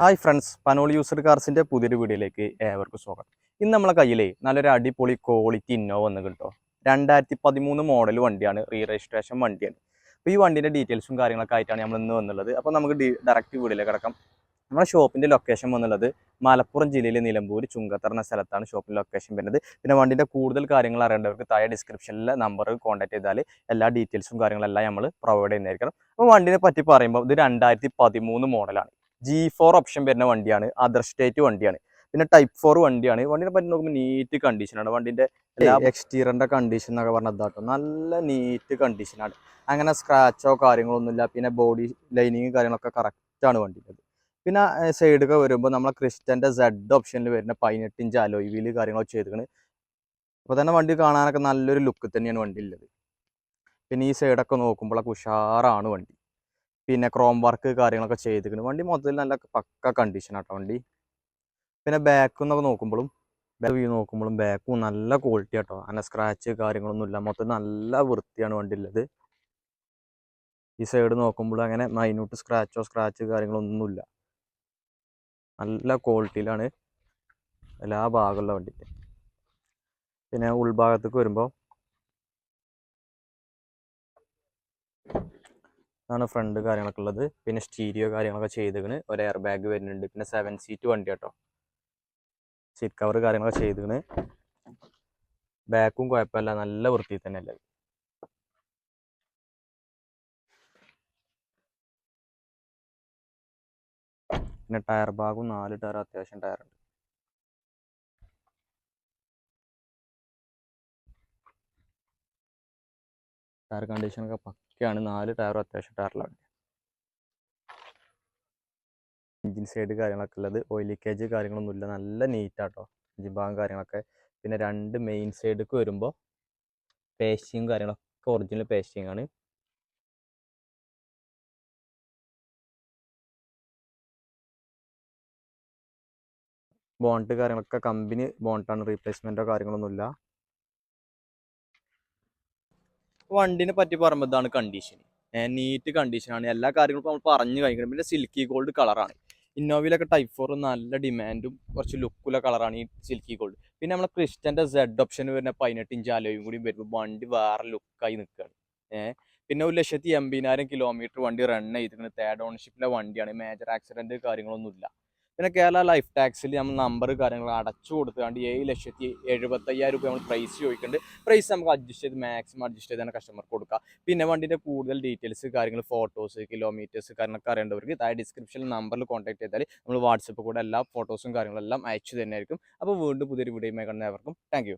Hi friends പനോൾ യൂസർ കാർസിന്റെ പുതിയൊരു വീഡിയോയിലേക്ക് ഏവർക്കും സ്വാഗതം. ഇന്ന് നമ്മളെ കയ്യിലേ നല്ലൊരു അടിപൊളി ക്വാളിറ്റി ഇന്നോവ വന്ന് കിട്ടോ. രണ്ടായിരത്തി പതിമൂന്ന് മോഡൽ വണ്ടിയാണ് റീ രജിസ്ട്രേഷൻ വണ്ടിയാണ്. അപ്പോൾ ഈ വണ്ടീന്റെ ഡീറ്റെയിൽസും കാര്യങ്ങളൊക്കെ ആയിട്ടാണ് നമ്മൾ ഇന്ന് വന്നുള്ളത്. അപ്പോൾ നമുക്ക് ഡയറക്റ്റ് വീഡിയോയിലേക്ക് കിടക്കാം. നമ്മുടെ ഷോപ്പിന്റെ ലൊക്കേഷൻ വന്നുള്ളത് മലപ്പുറം ജില്ലയിലെ നിലമ്പൂർ ചുങ്കത്തറ എന്ന സ്ഥലത്താണ് ഷോപ്പിന്റെ ലൊക്കേഷൻ വരുന്നത്. പിന്നെ വണ്ടിന്റെ കൂടുതൽ കാര്യങ്ങൾ അറിയേണ്ടവർക്ക് താഴെ ഡിസ്ക്രിപ്ഷനിലെ നമ്പർ കോൺടാക്ട് ചെയ്താൽ എല്ലാ ഡീറ്റെയിൽസും കാര്യങ്ങളെല്ലാം നമ്മൾ പ്രൊവൈഡ് ചെയ്യുന്നതായിരിക്കണം. അപ്പോൾ വണ്ടിനെ പറ്റി പറയുമ്പോൾ ഇത് രണ്ടായിരത്തി പതിമൂന്ന് മോഡലാണ് ജി ഫോർ ഓപ്ഷൻ വരുന്ന വണ്ടിയാണ് അതർ സ്റ്റേറ്റ് വണ്ടിയാണ്. പിന്നെ ടൈപ്പ് ഫോർ വണ്ടിയാണ്. വണ്ടിനെ പറ്റി നോക്കുമ്പോൾ നീറ്റ് കണ്ടീഷനാണ് വണ്ടിന്റെ എല്ലാ കണ്ടീഷൻ എന്നൊക്കെ പറഞ്ഞാൽ ഇതാട്ടോ നല്ല നീറ്റ് കണ്ടീഷനാണ് അങ്ങനെ സ്ക്രാച്ചോ കാര്യങ്ങളൊന്നുമില്ല പിന്നെ ബോഡി ലൈനിങ് കാര്യങ്ങളൊക്കെ കറക്റ്റ് ആണ് വണ്ടിന്റെ പിന്നെ സൈഡൊക്കെ വരുമ്പോൾ നമ്മളെ ക്രിസ്റ്റന്റെ സെഡ് ഓപ്ഷനിൽ വരുന്ന പതിനെട്ട് ഇഞ്ച് അലോയ് വീൽ കാര്യങ്ങളൊക്കെ ചെയ്തിരിക്കുന്നത് അപ്പോൾ തന്നെ വണ്ടി കാണാനൊക്കെ നല്ലൊരു ലുക്ക് തന്നെയാണ് വണ്ടി ഉള്ളത് പിന്നെ ഈ സൈഡൊക്കെ നോക്കുമ്പോഴൊക്കെ ഉഷാറാണ് വണ്ടി. പിന്നെ ക്രോം വർക്ക് കാര്യങ്ങളൊക്കെ ചെയ്തിരിക്കുന്നു. വണ്ടി മൊത്തത്തിൽ നല്ല പക്ക കണ്ടീഷൻ ആട്ടോ വണ്ടി. പിന്നെ ബാക്ക് എന്നൊക്കെ നോക്കുമ്പോഴും വ്യൂ നോക്കുമ്പോഴും ബാക്കും നല്ല ക്വാളിറ്റി ആട്ടോ. അങ്ങനെ സ്ക്രാച്ച് കാര്യങ്ങളൊന്നും ഇല്ല. മൊത്തത്തിൽ നല്ല വൃത്തിയാണ് വണ്ടി ഉള്ളത്. ഈ സൈഡ് നോക്കുമ്പോൾ അങ്ങനെ മൈനൂട്ട് സ്ക്രാച്ചോ സ്ക്രാച്ച് കാര്യങ്ങളൊന്നുമില്ല നല്ല ക്വാളിറ്റിയിലാണ് എല്ലാ ഭാഗമുള്ള വണ്ടി. പിന്നെ ഉൾഭാഗത്തേക്ക് വരുമ്പോൾ ഇതാണ് ഫ്രണ്ട് കാര്യങ്ങളൊക്കെ ഉള്ളത്. പിന്നെ സ്റ്റീരിയോ കാര്യങ്ങളൊക്കെ ചെയ്തിക്കണ്. ഒരു എയർ ബാഗ് വരുന്നുണ്ട്. പിന്നെ സെവൻ സീറ്റ് വണ്ടി കേട്ടോ സീറ്റ് കവർ കാര്യങ്ങളൊക്കെ ചെയ്തിക്കണ്. ബാക്കും കുഴപ്പമില്ല നല്ല വൃത്തിയിൽ തന്നെ അല്ലേ? പിന്നെ ടയർ ഭാഗവും നാല് ടയർ അത്യാവശ്യം ടയർ ടയർ കണ്ടീഷനൊക്കെ പക്കയാണ്. നാല് ടയറും അത്യാവശ്യം ടയറിലാണ് എഞ്ചിൻ സൈഡ് കാര്യങ്ങളൊക്കെ ഉള്ളത്. ഓയിൽ ലീക്കേജ് കാര്യങ്ങളൊന്നുമില്ല നല്ല നീറ്റാട്ടോ എഞ്ചിൻ ഭാഗം കാര്യങ്ങളൊക്കെ. പിന്നെ രണ്ട് മെയിൻ സൈഡിലേക്ക് വരുമ്പോൾ പേസ്റ്റിങ്ങും കാര്യങ്ങളൊക്കെ ഒറിജിനൽ പേസ്റ്റിംഗ് ആണ്. ബോണ്ട് കാര്യങ്ങളൊക്കെ കമ്പനി ബോണ്ടാണ് റീപ്ലേസ്മെന്റോ കാര്യങ്ങളൊന്നുമില്ല വണ്ടിനെ പറ്റി പറയുമ്പോൾ ഇതാണ് കണ്ടീഷൻ നീറ്റ് കണ്ടീഷനാണ് എല്ലാ കാര്യങ്ങളും നമ്മൾ പറഞ്ഞു കഴിക്കണം പിന്നെ സിൽക്കി ഗോൾഡ് കളറാണ് ഇന്നോവയിലൊക്കെ ടൈപ്പ് ഫോർ നല്ല ഡിമാൻഡും കുറച്ച് ലുക്കുള്ള കളറാണ് ഈ സിൽക്കി ഗോൾഡ് പിന്നെ നമ്മളെ ക്രിസ്റ്റന്റെ സെഡ് ഓപ്ഷൻ വരുന്ന പതിനെട്ട് ഇഞ്ച് അലോയും കൂടി വരുമ്പോൾ വണ്ടി വേറെ ലുക്കായി നിൽക്കുകയാണ് ഏഹ് പിന്നെ ഒരു ലക്ഷത്തി എൺപതിനായിരം കിലോമീറ്റർ വണ്ടി റൺ ചെയ്തിട്ടുണ്ട് തേർഡ് ഓണർഷിപ്പിലെ വണ്ടിയാണ്. മേജർ ആക്സിഡന്റ് കാര്യങ്ങളൊന്നുമില്ല. പിന്നെ കേരള ലൈഫ് ടാക്സിൽ നമ്മൾ നമ്പർ കാര്യങ്ങൾ അടച്ചു കൊടുത്തുകൊണ്ട് ഏഴ് ലക്ഷത്തി എഴുപത്തയ്യായിരം രൂപ നമ്മൾ പ്രൈസ് ചോദിക്കുന്നുണ്ട് പ്രൈസ് നമുക്ക് അഡ്ജസ്റ്റ് ചെയ്ത് മാക്സിമം അഡ്ജസ്റ്റ് ചെയ്താണ് കസ്റ്റമർക്ക് കൊടുക്കുക പിന്നെ വണ്ടിന്റെ കൂടുതൽ ഡീറ്റെയിൽസ് കാര്യങ്ങൾ ഫോട്ടോസ് കിലോമീറ്റേഴ്സ് കാര്യങ്ങളൊക്കെ അറിയേണ്ടവർക്ക് താഴെ ഡിസ്ക്രിപ്ഷനിൽ നമ്പറിൽ കോൺടാക്ട് ചെയ്താൽ നമ്മൾ വാട്സപ്പ് കൂടെ എല്ലാ ഫോട്ടോസും കാര്യങ്ങളെല്ലാം അയച്ചു തന്നെയായിരിക്കും. അപ്പോൾ വീണ്ടും പുതിയൊരു വീഡിയോയുമായി കാണുന്നവർക്കും താങ്ക്